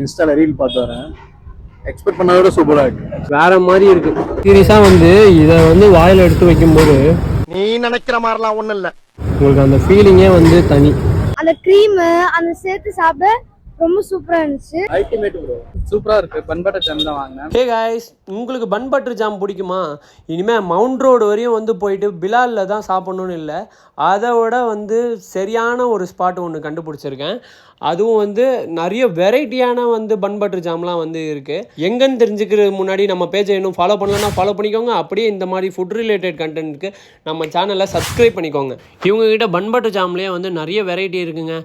இன்ஸ்டால ரீல் பார்த்து வரேன். எக்ஸ்பெக்ட் பண்ணதை விட சூப்பராக இருக்கு. வேற மாதிரி இருக்கு. சீரியஸா வந்து இதை வந்து வாயில எடுத்து வைக்கும்போது நீ நினைக்கிற மாதிரிலாம் ஒண்ணும் இல்ல. உங்களுக்கு அந்த ஃபீலிங்கே வந்து தனி. அந்த க்ரீம் அந்த சேர்த்து சாப்பிட ரொம்ப சூப்பரா இருந்துச்சு. அல்டிமேட் ப்ரோ சூப்பரா இருக்கு. பண்பாட்ட ஜாம் தான் வாங்கினேன். ஹே காய்ஸ் உங்களுக்கு பன் பட்டர் ஜாம் பிடிக்குமா? இனிமேல் மவுண்ட் ரோடு வரையும் வந்து போயிட்டு பிலாலில் தான் சாப்பிட்ணுன்னு இல்லை. அதை விட வந்து சரியான ஒரு ஸ்பாட் ஒன்று கண்டுபிடிச்சிருக்கேன். அதுவும் வந்து நிறைய வெரைட்டியான வந்து பன் பட்டர் ஜாம்லாம் வந்து இருக்குது எங்கன்னு தெரிஞ்சுக்கிறது முன்னாடி நம்ம பேஜை இன்னும் ஃபாலோ பண்ணலன்னா ஃபாலோ பண்ணிக்கோங்க. அப்படியே இந்த மாதிரி ஃபுட் ரிலேட்டட் கண்டென்ட்க்கு நம்ம சேனலை சப்ஸ்கிரைப் பண்ணிக்கோங்க. இவங்ககிட்ட பன் பட்டர் ஜாம்லேயே வந்து நிறைய வெரைட்டி இருக்குங்க.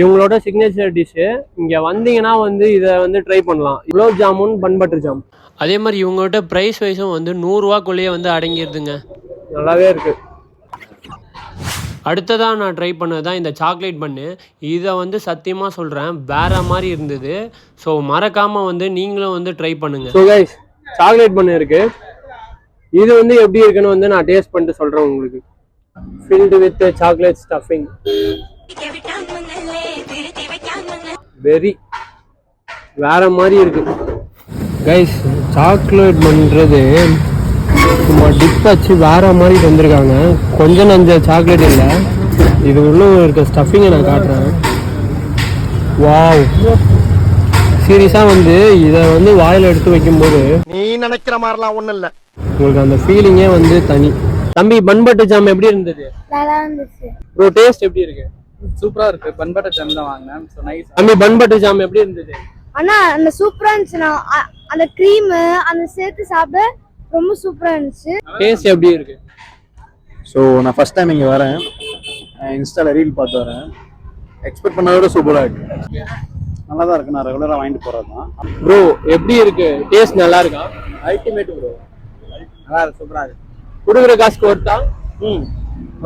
இவங்களோட சிக்னேச்சர் டிஷ்ஷு இங்கே வந்தீங்கன்னா வந்து இதை வந்து ட்ரை பண்ணலாம். Gulab jamun bun butter jam அதே மாதிரி இவங்ககிட்ட ப்ரைஸ் வைஸும் வந்து நூறுரூவாக்குள்ளேயே வந்து அடங்கிடுதுங்க நல்லாவே இருக்கு. அடுத்ததாக நான் ட்ரை பண்ணது தான் இந்த சாக்லேட் பண்ணு இதை வந்து சத்தியமாக சொல்கிறேன் வேற மாதிரி இருந்தது. ஸோ மறக்காமல் வந்து நீங்களும் வந்து ட்ரை பண்ணுங்க. ஸோ கைஸ் சாக்லேட் பண்ணு இருக்கு. இது வந்து எப்படி இருக்குன்னு வந்து நான் டேஸ்ட் பண்ணிட்டு சொல்கிறேன் உங்களுக்கு. Filled with chocolate stuffing very வேற மாதிரி இருக்கு. கைஸ் சாக்லேட் பண்ணுறது சும்மா டிப் வச்சு வேற மாதிரி தந்திருக்காங்க. கொஞ்சம் நஞ்ச சாக்லேட் இல்லை. இது உள்ள இருக்க ஸ்டஃபிங்கை நான் காட்டுறேன். வாவ் சீரியஸாக வந்து இதை வந்து வாயில் எடுத்து வைக்கும்போது நீ நினைக்கிற மாதிரிலாம் ஒண்ணும் இல்ல. உங்களுக்கு அந்த ஃபீலிங்கே வந்து தனி. தம்பி பன் பட்டர் ஜாம் எப்படி இருந்தது? நல்லா இருந்துச்சு. ப்ரோ டேஸ்ட் எப்படி இருக்கு? சூப்பரா இருக்கு. பண்பாட்ட ஜாம் தான் வாங்கினேன். ஸோ நைஸ் தம்பி பன் பட்டர் ஜாம் எப்படி இருந்தது? ஆனா அந்த சூப்பரா இருந்துச்சு. நான் அந்த க்ரீம் அந்த சேர்த்து சாப்பிட ரொம்ப சூப்பரா இருந்துச்சு. டேஸ்ட் எப்படி இருக்கு? ஸோ நான் ஃபர்ஸ்ட் டைம் இங்கே வரேன். இன்ஸ்டால ரீல் பார்த்து வரேன். எக்ஸ்பெக்ட் பண்ணதை விட சூப்பராக இருக்கு. நல்லா தான் இருக்கு. நான் ரெகுலராக வாங்கிட்டு போகிறது தான் ப்ரோ எப்படி இருக்கு? டேஸ்ட் நல்லா இருக்கா? அல்டிமேட் ப்ரோ நல்லா இருக்கு. சூப்பரா இருக்கு. கொடுக்குற காசுக்கு ஒருத்தா ம்.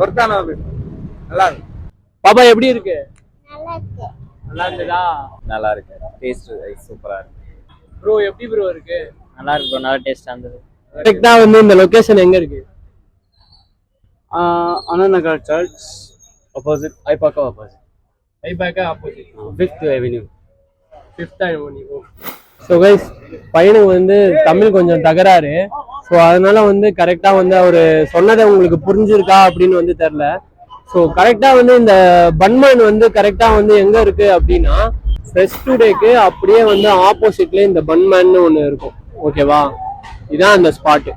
ஒருத்தான நல்லா இருக்கு. பாப்பா எப்படி இருக்கு? நல்லா இருக்கு நல்லா இருந்ததா நல்லா இருக்கு டேஸ்ட் சூப்பரா இருக்கு. ப்ரோ எப்படி ப்ரோ இருக்கு? நல்லா இருக்கு bro. நல்லா டேஸ்டா இருந்தது. கரெக்டா வந்து இந்த லொகேஷன் எங்க இருக்கு? அண்ணா church opposite Ibaco opposite Ibaco opposite fifth avenue fifth so guys பையனுக்கு வந்து தமிழ் கொஞ்சம் தகராறு. ஸோ அதனால வந்து கரெக்டாக வந்து அவர் சொன்னதை உங்களுக்கு புரிஞ்சிருக்கா அப்படின்னு வந்து தெரில ஸோ கரெக்டாக வந்து இந்த பன்மன் வந்து கரெக்டாக வந்து எங்கே இருக்கு அப்படின்னா ஃப்ரெஷ் டுடேக்கு அப்படியே வந்து ஆப்போசிட்ல இந்த பன்மேன்னு ஒன்று இருக்கும். ஓகேவா இதான் அந்த ஸ்பாட்டு